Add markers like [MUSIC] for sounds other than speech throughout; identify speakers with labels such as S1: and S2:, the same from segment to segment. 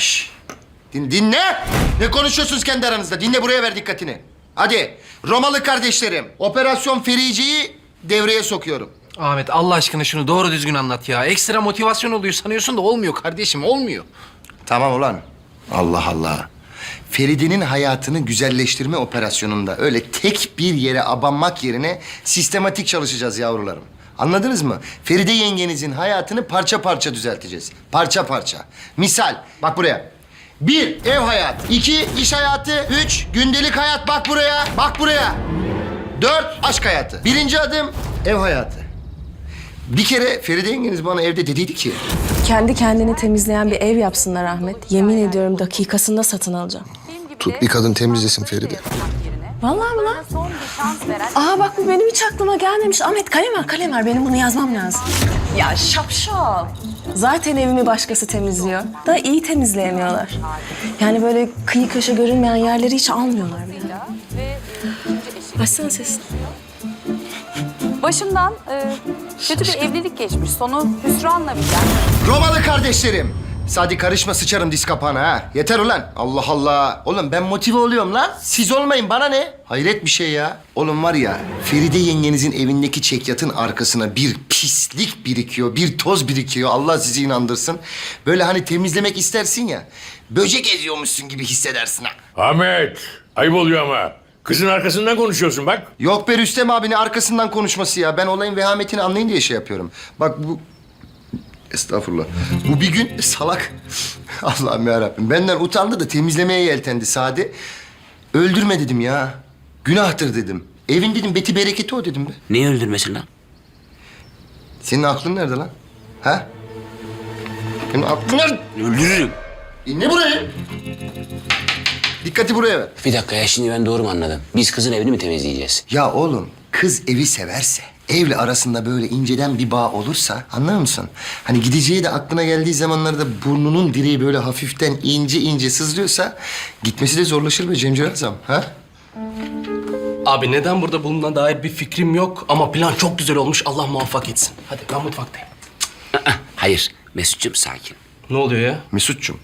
S1: Şş. Din, dinle. Ne konuşuyorsunuz kendi aranızda? Dinle buraya ver dikkatini. Hadi Romalı kardeşlerim. Operasyon Ferici'yi devreye sokuyorum.
S2: Ahmet Allah aşkına şunu doğru düzgün anlat ya. Ekstra motivasyon oluyor sanıyorsun da olmuyor kardeşim olmuyor.
S1: Tamam ulan. Allah Allah. Feride'nin hayatını güzelleştirme operasyonunda öyle tek bir yere abanmak yerine sistematik çalışacağız yavrularım. Anladınız mı? Feride yengenizin hayatını parça parça düzelteceğiz. Parça parça. Misal, bak buraya. Bir, ev hayatı. iki iş hayatı. Üç, gündelik hayat. Bak buraya. Bak buraya. Dört, aşk hayatı. Birinci adım, ev hayatı. Bir kere Feride yengeniz bana evde dediydi ki...
S3: Kendi kendini temizleyen bir ev yapsınlar Ahmet. Yemin ediyorum dakikasında satın alacağım.
S1: Tut bir kadın temizlesin Feride.
S3: Vallahi mi lan?
S4: Son bir şans veren
S3: Aa bak bu benim hiç aklıma gelmemiş. Ahmet kalem ver kalem ver. Benim bunu yazmam lazım. Ya şapşal. Zaten evimi başkası temizliyor. Da iyi temizleyemiyorlar. Yani böyle kıyı köşe görünmeyen yerleri hiç almıyorlar bile.
S4: e.
S3: Açsana sesini.
S4: Başımdan e, kötü bir evlilik geçmiş. Sonu hüsranla biten.
S1: Romalı kardeşlerim. Sadi karışma sıçarım diz kapağına ha. Yeter ulan. Allah Allah. Oğlum ben motive oluyorum lan. Siz olmayın bana ne? Hayret bir şey ya. Oğlum var ya Feride yengenizin evindeki çekyatın arkasına bir pislik birikiyor. Bir toz birikiyor. Allah sizi inandırsın. Böyle hani temizlemek istersin ya. Böcek eziyormuşsun gibi hissedersin ha.
S5: Ahmet, ayıp oluyor ama. Kızın arkasından konuşuyorsun bak.
S1: Yok be Rüstem abinin arkasından konuşması ya. Ben olayın vehametini anlayın diye şey yapıyorum. Bak bu... Estağfurullah. Bu bir gün salak. [LAUGHS] Allah'ım yarabbim. Benden utandı da temizlemeye yeltendi Sadi. Öldürme dedim ya. Günahtır dedim. Evin dedim beti bereketi o dedim be.
S6: Neyi öldürmesin lan?
S1: Senin aklın nerede lan? Ha? Senin aklın nerede?
S6: Öldürürüm.
S1: İnle burayı. Dikkati buraya ver.
S6: Bir dakika ya şimdi ben doğru mu anladım? Biz kızın evini mi temizleyeceğiz?
S1: Ya oğlum kız evi severse, evle arasında böyle inceden bir bağ olursa anlar mısın? Hani gideceği de aklına geldiği zamanlarda burnunun direği böyle hafiften ince ince sızlıyorsa gitmesi de zorlaşır be Cemcir Azam. Ha?
S2: Abi neden burada bulunan dair bir fikrim yok ama plan çok güzel olmuş Allah muvaffak etsin. Hadi ben mutfaktayım.
S6: Aa, hayır Mesut'cum sakin.
S2: Ne oluyor ya?
S1: Mesut'cum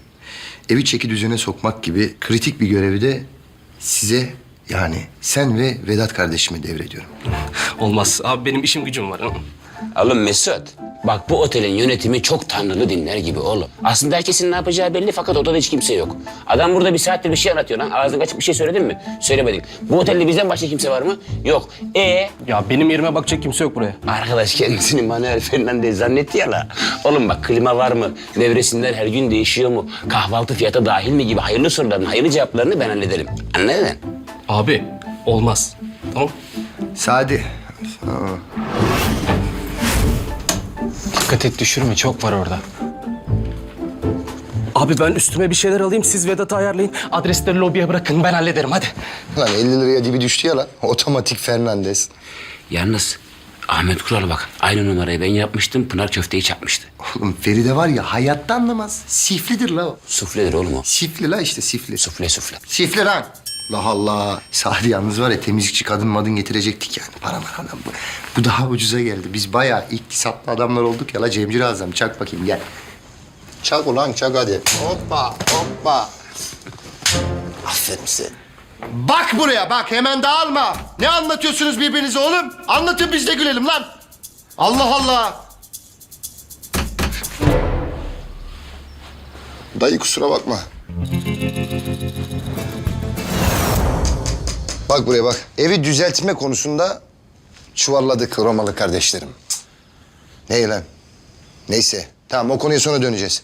S1: evi çeki düzene sokmak gibi kritik bir görevi de size yani sen ve Vedat kardeşime devrediyorum.
S2: Olmaz abi benim işim gücüm var.
S6: Oğlum Mesut, bak bu otelin yönetimi çok tanrılı dinler gibi oğlum. Aslında herkesin ne yapacağı belli fakat odada hiç kimse yok. Adam burada bir saattir bir şey anlatıyor lan. Ağzını açıp bir şey söyledin mi? Söylemedin. Bu otelde bizden başka kimse var mı? Yok. E
S2: Ya benim yerime bakacak kimse yok buraya.
S6: Arkadaş kendisini Manuel Fernandez zannetti ya la. Oğlum bak klima var mı? Nevresimler her gün değişiyor mu? Kahvaltı fiyata dahil mi gibi hayırlı soruların hayırlı cevaplarını ben hallederim. Anladın?
S2: Abi olmaz. Tamam.
S1: Sadi.
S2: Dikkat et düşürme çok var orada. Abi ben üstüme bir şeyler alayım siz Vedat'ı ayarlayın. Adresleri lobiye bırakın ben hallederim hadi.
S1: Lan 50 liraya dibi düştü ya lan. Otomatik Fernandez.
S6: Yalnız Ahmet Kural bak aynı numarayı ben yapmıştım Pınar köfteyi çakmıştı.
S1: Oğlum Feride var ya hayatta anlamaz. Siflidir la o.
S6: Sufledir oğlum o.
S1: Sifli la işte sifli.
S6: Sufle sufle.
S1: Sifli lan. Allah Allah. Sadi yalnız var ya temizlikçi kadın madın getirecektik yani. Para mara lan bu. Bu daha ucuza geldi. Biz bayağı iktisatlı adamlar olduk ya la Cemcir Azam. Çak bakayım gel. Çak ulan çak hadi. Hoppa hoppa. Aferin sen. Bak buraya bak hemen dağılma. Ne anlatıyorsunuz birbirinize oğlum? Anlatın biz de gülelim lan. Allah Allah. Dayı kusura bakma. Bak buraya bak. Evi düzeltme konusunda çuvalladık Romalı kardeşlerim. Ne lan? Neyse. Tamam o konuya sonra döneceğiz.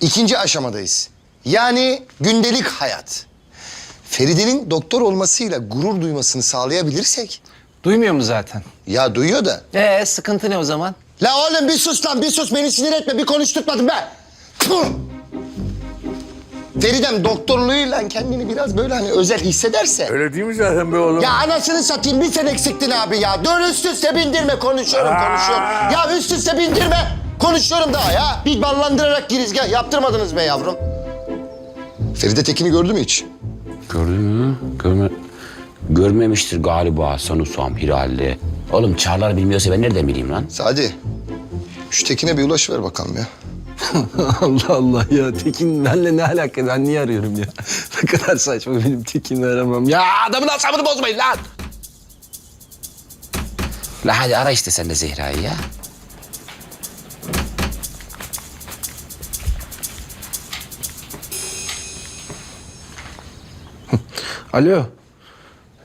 S1: İkinci aşamadayız. Yani gündelik hayat. Feride'nin doktor olmasıyla gurur duymasını sağlayabilirsek...
S7: Duymuyor mu zaten?
S1: Ya duyuyor da.
S7: Ee sıkıntı ne o zaman?
S1: La oğlum bir sus lan bir sus beni sinir etme bir konuşturtmadın be. Tüh! Feridem doktorluğuyla kendini biraz böyle hani özel hissederse.
S5: Öyle değil mi zaten be oğlum?
S1: Ya anasını satayım bir sen eksiktin abi ya. Dur üst üste bindirme konuşuyorum konuşuyorum. Ya üst üste bindirme. Konuşuyorum daha ya. Bir ballandırarak girizgah yaptırmadınız be yavrum. Feride Tekin'i gördü mü hiç?
S6: Gördün mü? Görme... Görmemiştir galiba sanusam Hiral'de. Oğlum Çağlar bilmiyorsa ben nereden bileyim lan?
S1: Sadi. Şu Tekin'e bir ulaş ver bakalım ya. [LAUGHS]
S7: Allah Allah ya Tekin benimle ne alaka? Ben niye arıyorum ya? [LAUGHS] ne kadar saçma benim Tekin'i aramam. Ya adamın asabını bozmayın lan.
S6: La hadi ara işte sen de Zehra'yı ya. [LAUGHS]
S7: Alo.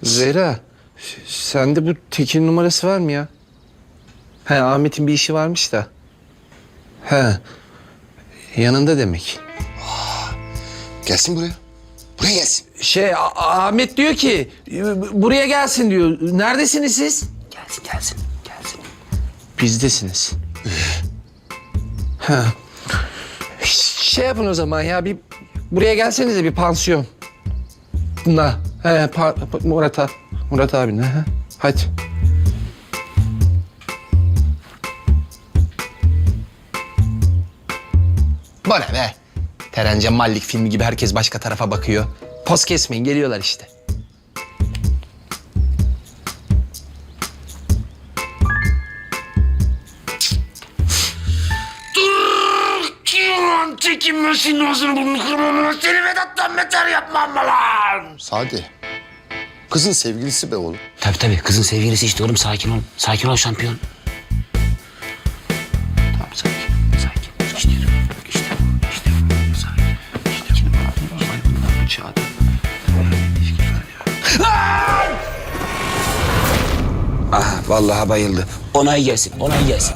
S7: Zehra. Sende bu Tekin numarası var mı ya? He Ahmet'in bir işi varmış da. He. Yanında demek.
S1: Gelsin buraya. Buraya gelsin.
S7: Şey A- Ahmet diyor ki e, buraya gelsin diyor. Neredesiniz siz?
S6: Gelsin gelsin gelsin.
S7: Bizdesiniz. ha. Şey yapın o zaman ya bir buraya gelsenize bir pansiyon. Na, he, pa, pa- Murat abi. Murat abin. He, he. Hadi. Bu ne be? Terence Mallik filmi gibi herkes başka tarafa bakıyor. Poz kesmeyin geliyorlar işte.
S1: Sadi. Kızın sevgilisi be oğlum.
S6: Tabii tabii kızın sevgilisi işte oğlum sakin ol. Sakin ol şampiyon. Vallahi bayıldı. Onay gelsin, onay gelsin.